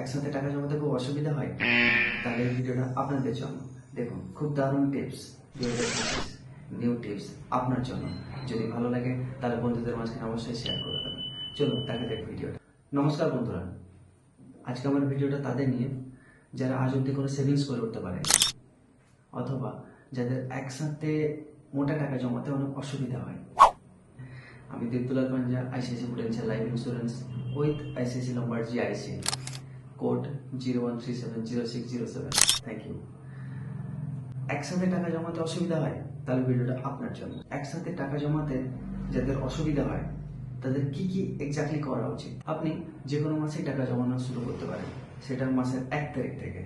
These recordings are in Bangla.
একসাথে টাকা জমাতে খুব অসুবিধা হয়, তাহলে এই ভিডিওটা আপনাদের জন্য। দেখুন, খুব দারুণ টিপস নিউ টিপস আপনার জন্য। যদি ভালো লাগে, তাহলে বন্ধুদের মাঝখানে অবশ্যই শেয়ার করে দেবেন। চলুন দেখা যাক ভিডিওটা। নমস্কার বন্ধুরা। আজকে আমার ভিডিওটা তাদের নিয়ে, যারা আজ অব্দি কোনো সেভিংস করে উঠতে পারে অথবা যাদের একসাথে মোটা টাকা জমাতে অনেক অসুবিধা হয়। আমি Diptulal Panja ICIC Prudential life insurance with ICIC number GIC code zero one three seven zero six zero seven thank you একসাথে টাকা জমাতে অসুবিধা হয়, তাহলে ভিডিওটা আপনার জন্য। একসাথে টাকা জমাতে যাদের অসুবিধা হয়, তাদের কি কি এক্স্যাক্টলি করা উচিত? আপনি যে কোনো মাসেই টাকা জমানো শুরু করতে পারেন। সেটা মাসের এক তারিখ থেকে।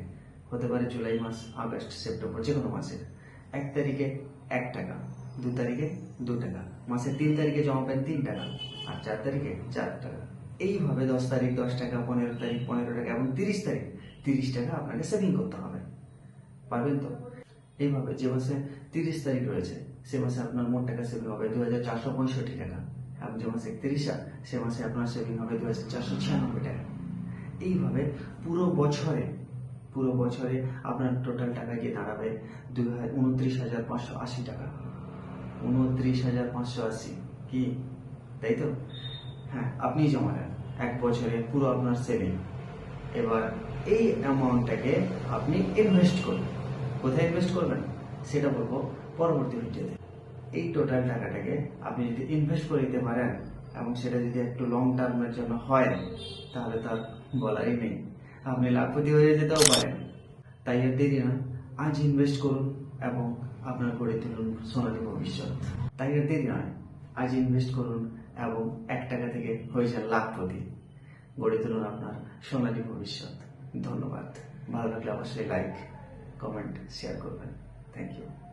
হতে পারে জুলাই মাস, আগস্ট, সেপ্টেম্বর যে কোনো মাসের। এক তারিখে এক টাকা, দু তারিখে দু টাকা। মাসের তিন তারিখে জমা জমাবেন তিন টাকা, আর চার তারিখে চার টাকা। এইভাবে দশ তারিখ, দশ টাকা, পনেরো তারিখ, পনেরো টাকা এবং তিরিশ তারিখ, তিরিশ টাকা আপনাকে সেভিং করতে হবে। পারবেন তো? এইভাবে যে মাসে তিরিশ তারিখ রয়েছে, সে মাসে আপনার মোট টাকা সেভিং হবে দু হাজার চারশো পঁয়ষট্টি টাকা এবং যে মাসে একত্রিশ সে মাসে আপনার সেভিং হবে দু হাজার চারশো ছিয়ানব্বই টাকা। এইভাবে পুরো বছরে পুরো বছরে আপনার টোটাল টাকা গিয়ে দাঁড়াবে দুই উনত্রিশ হাজার পাঁচশো আশি টাকা। উনত্রিশ হাজার পাঁচশো আশি, কি? তাই তো? হ্যাঁ আপনি জমা নেন এক বছরে পুরো আপনার সেভিং এবার এই অ্যামাউন্টটাকে আপনি ইনভেস্ট করবেন কোথায় ইনভেস্ট করবেন? সেটা বলব পরবর্তী ভিডিওতে এই টোটাল টাকাটাকে আপনি যদি ইনভেস্ট করে দিতে পারেন এবং সেটা যদি একটু লং টার্মের জন্য হয়, তাহলে তার বলারই নেই। আপনি লাখপতি হয়ে যেতেও পারেন। তাই আর দেরি নয় আজ ইনভেস্ট করুন এবং আপনার গড়ে তুলুন সোনালী ভবিষ্যৎ। তাই আর দেরি নয়। আজ ইনভেস্ট করুন এবং এক টাকা থেকে হয়ে যান প্রতি গড়ে তুলুন আপনার সোনালি ভবিষ্যৎ। ধন্যবাদ। ভালো লাগলে অবশ্যই লাইক কমেন্ট শেয়ার করবেন। Thank you